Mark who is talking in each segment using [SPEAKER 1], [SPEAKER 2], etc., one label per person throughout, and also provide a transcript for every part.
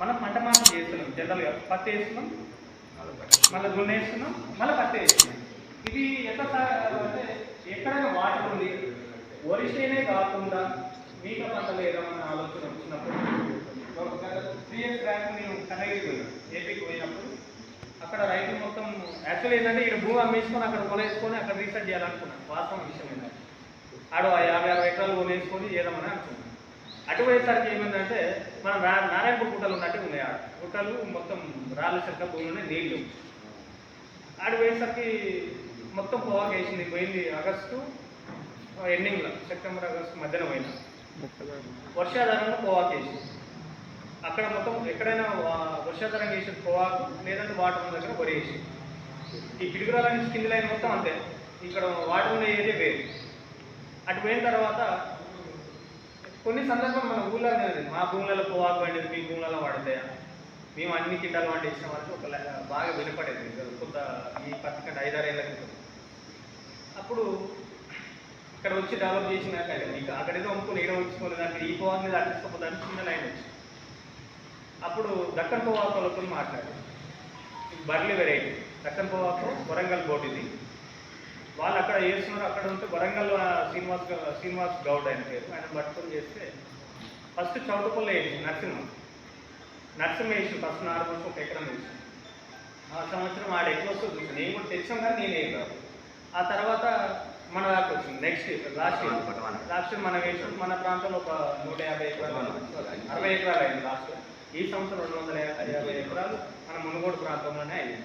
[SPEAKER 1] మనం పంట మార్పు చేస్తున్నాం జనరల్గా పత్తి వేస్తున్నాం మళ్ళీ దున్న వేస్తున్నాం మళ్ళీ పత్తి వేస్తున్నాం. ఇది ఎంత అంటే ఎక్కడైనా వాటర్ ఉంది. ఒరిసేనే కాకుండా మిగతా పంటలు ఏదైనా ఆలోచన వచ్చినప్పుడు త్రీ ఇయర్స్ బ్యాక్ నేను కన్నగిరి పోయినా ఏపీకి పోయినప్పుడు అక్కడ రైతు మొత్తం యాక్చువల్ ఏంటంటే ఇక్కడ భూమి అమ్మేసుకొని అక్కడ కొనేసుకొని అక్కడ రీసెర్చ్ చేయాలనుకున్నాను వాస్తవం విషయం ఏంటంటే. ఆడు యాభై అరవై ఎకరాలు కొనేసుకొని చేద్దామని అనుకున్నాను అటు పోయేసరికి ఏమైందంటే మన నారాయణపూర్ గుట్టలు ఉన్నట్టు ఉన్నాయి. ఆడ గుట్టలు మొత్తం రాళ్ళు చెక్క భూమి ఉన్నాయి నీళ్ళు. ఆడ పోయేసరికి మొత్తం పొగాకు వేసింది. పోయింది ఆగస్టు ఎండింగ్లో సెప్టెంబర్ ఆగస్టు మధ్యన పోయినా. వర్షాధారంలో పొగాకు వేసింది. అక్కడ మొత్తం ఎక్కడైనా వర్షాధారం వేసిన పొగాకు లేదంటే వాటర్ ఉన్న దగ్గర వరి వేసి ఈ పిడుగురాల నుంచి కింది లైన్ మొత్తం అంతే. ఇక్కడ వాటర్ ఉన్న ఏరియా వేరు. అటు పోయిన తర్వాత కొన్ని సందర్భం మన ఊళ్ళో అనేది మా భూములలో పోవాకు పండేది మీ భూములలో పడతాయా? మేము అన్ని కింటాలు పండించిన వరకు ఒక బాగా వినపడేది కొంత ఈ పత్తి కంటే ఐదారు క్రితం. అప్పుడు ఇక్కడ వచ్చి డెవలప్ చేసినాక మీకు అక్కడేదో అమ్ముకుని ఈడ ఉంచుకొని దానికి ఈ పొగాకు మీద అట్టించుకోపోదానికి చిన్న లైన్ వచ్చింది అప్పుడు దక్కన్ పోవాకు వాళ్ళతో మాట్లాడారు. Burley variety. దక్కన్ పోవాకు వరంగల్ బోర్డు ఇది వాళ్ళు అక్కడ చేస్తున్నారు అక్కడ ఉంటే వరంగల్ శ్రీనివాస్ శ్రీనివాస్ గౌడ్ ఆయన పేరు ఆయన పట్టుకొని చేస్తే ఫస్ట్ చౌటుపల్లి వేసి నరసింహ. నరసింహ వేసి ఫస్ట్ నార్మల్స్ ఒక ఎకరం వేసి. ఆ సంవత్సరం ఆడ ఎక్కువ వస్తుంది చూసాను నేను కూడా తెచ్చాం కానీ నేనే కాదు ఆ తర్వాత మన దాకా వచ్చింది. Next last year last year మనం వేసాం మన ప్రాంతంలో ఒక నూట యాభై ఎకరాలు అరవై ఎకరాలు అయింది లాస్ట్ ఇయర్. ఈ సంవత్సరం రెండు వందల యాభై ఎకరాలు మన మునుగోడు ప్రాంతంలోనే అయింది.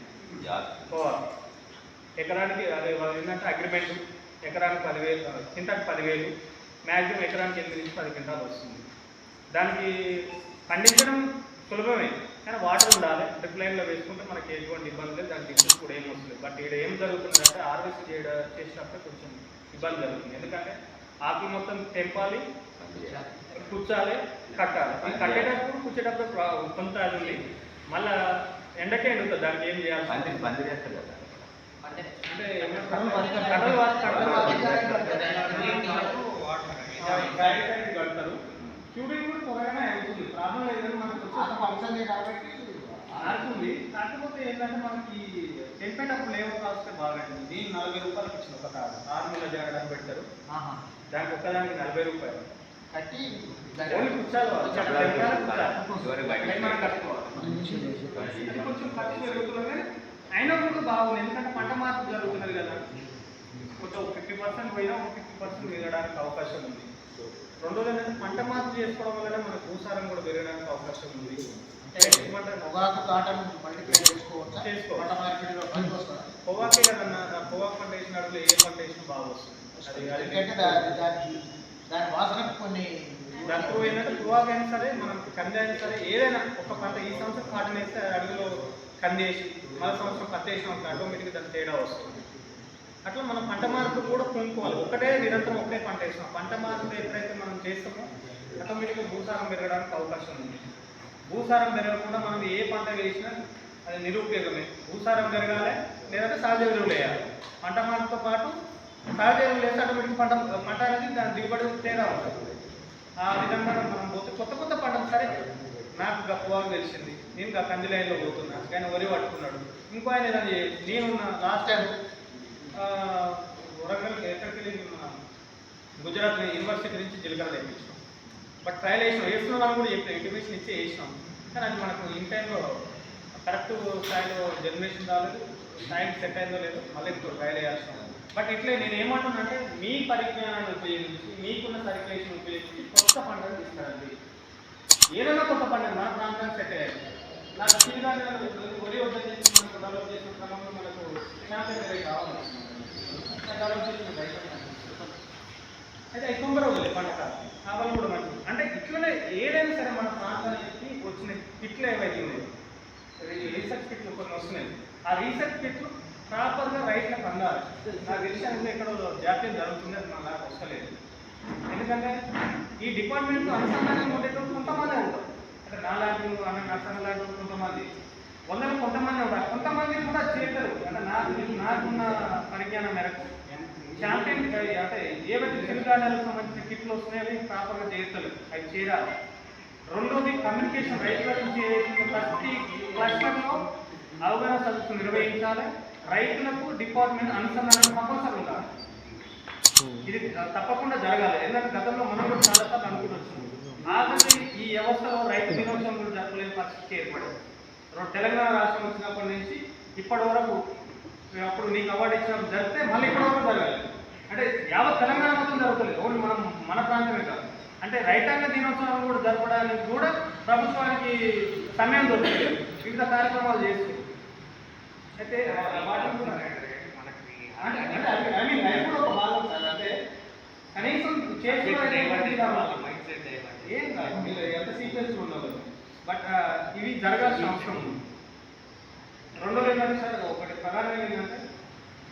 [SPEAKER 1] ఎకరానికి అదే వాళ్ళు ఏంటంటే అగ్రిమెంట్ ఎకరానికి పదివేలు కింటాకి పదివేలు మ్యాక్సిమం ఎకరానికి ఎనిమిది నుంచి పది క్వింటాలు వస్తుంది. దానికి పండించడం సులభమే కానీ వాటర్ ఉండాలి. డ్రిప్ లైన్లో వేసుకుంటే మనకి ఎటువంటి ఇబ్బంది లేదు దానికి డిస్టెన్స్ కూడా ఏం వస్తుంది బట్ ఇక్కడ ఏం జరుగుతుందంటే హార్వెస్ట్ చేయడం చేసినప్పుడు కొంచెం ఇబ్బంది జరుగుతుంది. ఎందుకంటే ఆకులు మొత్తం తెంపాలి కూర్చాలి కట్టాలి. కట్టేటప్పుడు కూర్చేటప్పుడు కొంత అది ఉంది. మళ్ళా ఎండకే ఎండుతుంది దానికి ఏం చేయాలి
[SPEAKER 2] పందిరి వేస్తారు కదా.
[SPEAKER 1] కడతారు క్యూరింగ్ కూడా త్వరగానే అవుతుంది ప్రాబ్లం లేదని మనకు వచ్చే ఆడుతుంది కాకపోతే ఏంటంటే మనకి తెంపేటప్పుడు లేబర్ కాస్ట్ బాగా అవుతుంది దీన్ని నలభై రూపాయలకి ఇచ్చిన ఒక ఆరు నెలల జరగడానికి పెడతారు దానికి నలభై రూపాయలు మనం కట్టుకోవాలి ఇది కొంచెం ఖర్చు పెరుగుతున్నది కానీ అయినా కూడా బాగుంది. ఎందుకంటే పంట మార్పు జరుగుతున్నది కదా. కొంచెం ఫిఫ్టీ పర్సెంట్ పోయినా ఒక ఫిఫ్టీ పర్సెంట్ పెరగడానికి అవకాశం ఉంది. రెండోది ఏంటంటే పంట మార్పు చేసుకోవడం వల్ల మన భూసారం కూడా పెరగడానికి అవకాశం ఉంది?
[SPEAKER 3] పొగాకు కాటన్ మల్టిప్లై చేసుకోవచ్చా
[SPEAKER 1] చేసుకోవచ్చు.
[SPEAKER 3] పంట వస్తుందా?
[SPEAKER 1] పొగాకే కదన్నా పొగాకు పంట వేసిన అడుగులో ఏ పంట వేసినా బాగా వస్తుంది.
[SPEAKER 3] ఎందుకంటే దానికి దాని వాసనకు కొన్ని
[SPEAKER 1] దాంట్లో ఏంటంటే పొగాకు అయినా సరే మనం కంది అయినా సరే ఏదైనా ఒక పంట ఈ సంవత్సరం కాటన్ వేస్తే అడుగులో కంది వేసి మరో సంవత్సరం పత్తి వేసినాం ఆటోమేటిక్గా దాని తేడా వస్తుంది. అట్లా మనం పంట మార్పు కూడా కొనుక్కోవాలి ఒకటే నిరంతరం ఒకటే పంట వేస్తాం పంట మార్పు ఎప్పుడైతే మనం చేస్తామో ఆటోమేటిక్గా భూసారం పెరగడానికి అవకాశం ఉంది. భూసారం పెరగకుండా మనం ఏ పంట వేసినా అది నిరుపయోగమే. భూసారం పెరగాలి లేదంటే సహజ ఎరువులు వేయాలి. పంట మార్పుతో పాటు సహజ ఎరువులు వేస్తే ఆటోమేటిక్ పంట పంట అనేది దాని దిగుబడి తేడా ఉంటుంది. ఆ విధంగా మనం పోతే కొత్త కొత్త పంటలు సరే నాకు గొప్పవాగు తెలిసింది. నేను ఇంకా కంది లైన్లో పోతున్నా. ఆయన వరి పట్టుకున్నాడు. ఇంకో ఆయన ఏదైనా నేను లాస్ట్ టైం వరంగల్ ఎక్కడికి వెళ్ళి మన గుజరాత్ యూనివర్సిటీ నుంచి జీలకర్ర తెప్పించాం బట్ ట్రయల్ వేసినాం వేస్తున్నాం అని కూడా చెప్పిన. ఇంటిమేషన్ ఇచ్చి వేసినాం కానీ అది మనకు ఇన్ టైంలో కరెక్ట్ స్థాయిలో జనరేషన్ రాలేదు. టైం సెట్ అయిందో లేదో మళ్ళీ ఇప్పుడు ట్రయల్ వేయాల్సిన బట్ ఇట్లే నేను ఏమంటున్నానంటే మీ పరిజ్ఞానాన్ని ఉపయోగించి మీకున్న సర్క్యులేషన్ ఉపయోగించి కొత్త పంటలు తీసుకురండి. ఏదైనా కొంత పంట నా ప్రాంతానికి సెట్ అయ్యాలి నాకు చిరుధాన్యాలు వరి వద్దని చెప్పి మనకు డెవలప్ చేసిన క్రమంలో మనకు శాంతి కావాలి. డెవలప్ చేసిన అయితే ఎక్కువ కూడా వదిలే పంట కావాలి కూడా మంచిది. అంటే ఇట్లనే ఏదైనా సరే మన ప్రాంతానికి వచ్చిన కిట్లు ఏవైతే రీసెర్చ్ కిట్లు కొన్ని వస్తున్నాయి. ఆ రీసెర్చ్ కిట్లు ప్రాపర్గా రైట్లకు అందాలి. నాకు తెలిసి అందులో ఎక్కడో జాప్యం జరుగుతుంది అది మన నాకు వస్తలేదు ఎందుకంటే ఈ డిపార్ట్మెంట్ అనుసంధానం ఉండేటప్పుడు కొంతమంది ఉంటారు అంటే నాలాంటి అన్న నర్సన లాంటి కొంతమంది. వందలు కొంతమంది ఉంటారు. కొంతమంది కూడా చేస్తారు అంటే నాకు నాకున్న పరిజ్ఞానం మేరకు ఛాంపియన్ అంటే ఏవైతే చిరుధాన్యాలకు సంబంధించిన కిట్లు వస్తున్నాయో అవి ప్రాపర్గా చేస్తారు. అవి చేరాలి. రెండోది కమ్యూనికేషన్ రైతుల నుంచి ఏదైతే ప్రతి క్లస్టర్లో అవగాహన సదస్సు నిర్వహించాలి. రైతులకు డిపార్ట్మెంట్ అనుసంధానం కంపల్సరీ ఉండాలి. ఇది తప్పకుండా జరగాలి ఎందుకంటే గతంలో మనం కూడా చాలా సార్లు అనుకుంటొచ్చాం ఆఖరి ఈ వ్యవస్థలో రైతు దినోత్సవం కూడా జరపలేని పరిస్థితి ఏర్పడింది తెలంగాణ రాష్ట్రం వచ్చినప్పటి నుంచి ఇప్పటి వరకు అప్పుడు నీకు అవార్డు ఇచ్చినప్పుడు జరిగితే మళ్ళీ ఇప్పటి వరకు జరగాలి అంటే యావత్ తెలంగాణ మొత్తం జరుగుతుంది ఓన్లీ మనం మన ప్రాంతమే కాదు అంటే రైతాంగ దినోత్సవం కూడా జరపడానికి కూడా ప్రభుత్వానికి సమయం దొరుకుతుంది వివిధ కార్యక్రమాలు చేస్తుంది అయితే వాటి అంటే ఐ మీన్ కూడా ఒక భాగం కనీసం ఏం కాదు మీరు ఎంత ఉండదు బట్ ఇవి జరగాల్సిన అవసరం ఉంది. రెండోది ఏంటంటే సార్ ఒకటి ప్రధానంగా ఏంటంటే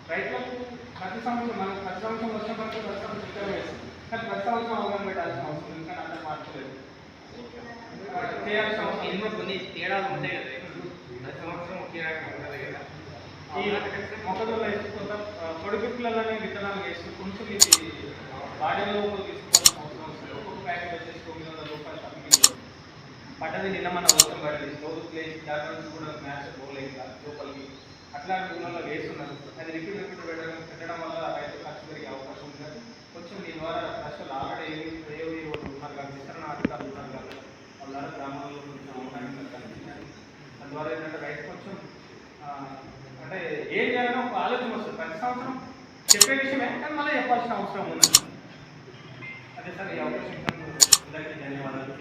[SPEAKER 1] రైతులకు ప్రతి సంవత్సరం మనకు ప్రతి సంవత్సరం పడితే ప్రతి సంవత్సరం చిత్రం వేస్తుంది కానీ ప్రతి సంవత్సరం అవగాహన పెట్టాల్సిన అవసరం ఉంది కానీ అంతా మార్చలేదు. చేయాల్సిన అవసరం
[SPEAKER 2] ఎన్నో కొన్ని తేడాలు ఉంటాయి కదా ప్రతి సంవత్సరం ఒకే రకంగా ఉండదు కదా.
[SPEAKER 1] ఈ మొక్కజొన్న వేసుకుంటా. పొడిపిప్పులలోనే విత్తనాలు వేసి కొంచెం ఇది వాడేలో తీసుకోవాల్సిన అవసరం వస్తుంది ఒక్కొక్క ప్యాకెట్ వచ్చేసి తొమ్మిది వందల రూపాయలు తగ్గింది. పడ్డది నిన్న మన అవసరం పడింది. రోజు ప్లేస్ దాని నుంచి కూడా మ్యాచ్ పోలేదు. లోపలికి అట్లాంటి ఊళ్ళలో వేస్తున్నారు. అది రిపీట్ రిపీట్ పెట్టడం పెట్టడం వల్ల రైతు ఖర్చు పెరిగే అవకాశం ఉంటుంది కొంచెం దీని ద్వారా అసలు ఆల్రెడీ ఏమి ఏవి ఉన్నారు కదా విస్తరణ అధికారులు ఉన్నారు కదా వాళ్ళ గ్రామాల్లో కొంచెం అవగాహన కల్పించాలి దాని ద్వారా ఏంటంటే రైతు కొంచెం అంటే ఏం చేయాలని ఒక ఆలోచన వస్తుంది. ప్రతి సంవత్సరం చెప్పే విషయం కానీ మళ్ళీ చెప్పాల్సిన అవసరం ఉన్నది. అదే సార్ ఈ అవకాశం ఇచ్చినందుకు అందరికీ ధన్యవాదాలు